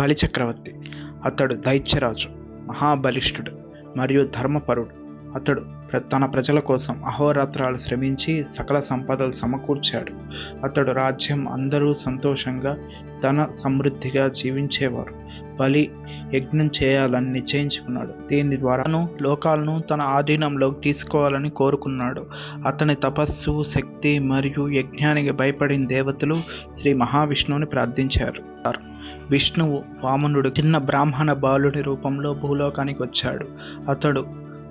బలి చక్రవర్తి అతడు దైత్యరాజు మహాబలిష్ఠుడు మరియు ధర్మపరుడు. అతడు తన ప్రజల కోసం అహోరాత్రాలు శ్రమించి సకల సంపదలు సమకూర్చాడు. అతడు రాజ్యం అందరూ సంతోషంగా ధన సమృద్ధిగా జీవించేవారు. బలి యజ్ఞం చేయాలని నిశ్చయించుకున్నాడు. దీని ద్వారాను లోకాలను తన ఆధీనంలోకి తీసుకోవాలని కోరుకున్నాడు. అతని తపస్సు శక్తి మరియు యజ్ఞానికి భయపడిన దేవతలు శ్రీ మహావిష్ణువుని ప్రార్థించారు. విష్ణువు వామనుడు చిన్న బ్రాహ్మణ బాలుడి రూపంలో భూలోకానికి వచ్చాడు. అతడు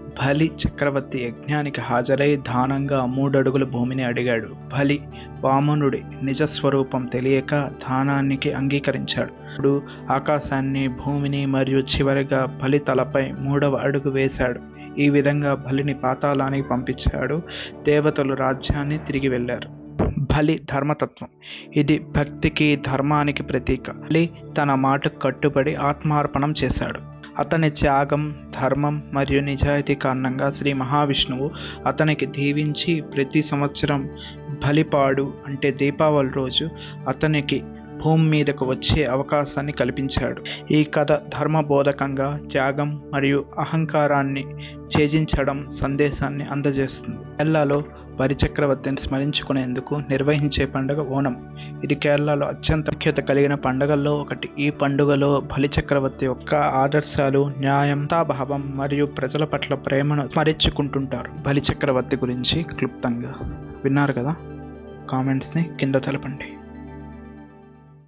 బలి చక్రవర్తి యజ్ఞానికి హాజరై దానంగా మూడడుగుల భూమిని అడిగాడు. బలి వామనుడి నిజ స్వరూపం తెలియక దానానికి అంగీకరించాడు. ఇప్పుడు ఆకాశాన్ని భూమిని మరియు చివరిగా బలి తలపై మూడవ అడుగు వేశాడు. ఈ విధంగా బలిని పాతాళానికి పంపించాడు. దేవతలు రాజ్యాన్ని తిరిగి వెళ్ళారు. బలి ధర్మతత్వం. ఇది భక్తికి ధర్మానికి ప్రతీక. బలి తన మాటకు కట్టుబడి ఆత్మార్పణం చేశాడు. అతని త్యాగం ధర్మం మరియు నిజాయితీ కారణంగా శ్రీ మహావిష్ణువు అతనికి దీవించి ప్రతి సంవత్సరం బలిపాడు అంటే దీపావళి రోజు అతనికి భూమి మీదకు వచ్చే అవకాశాన్ని కల్పించాడు. ఈ కథ ధర్మబోధకంగా త్యాగం మరియు అహంకారాన్ని ఛేజించడం సందేశాన్ని అందజేస్తుంది. ఎల్లలో బలిచక్రవర్తిని స్మరించుకునేందుకు నిర్వహించే పండుగ ఓణం ఇది కేరళలో అత్యంత ముఖ్యత కలిగిన పండుగల్లో ఒకటి. ఈ పండుగలో బలిచక్రవర్తి యొక్క ఆదర్శాలు న్యాయం భావం మరియు ప్రజల పట్ల ప్రేమను స్మరించుకుంటుంటారు. బలిచక్రవర్తి గురించి క్లుప్తంగా విన్నారు కదా? కామెంట్స్ని కింద తెలపండి.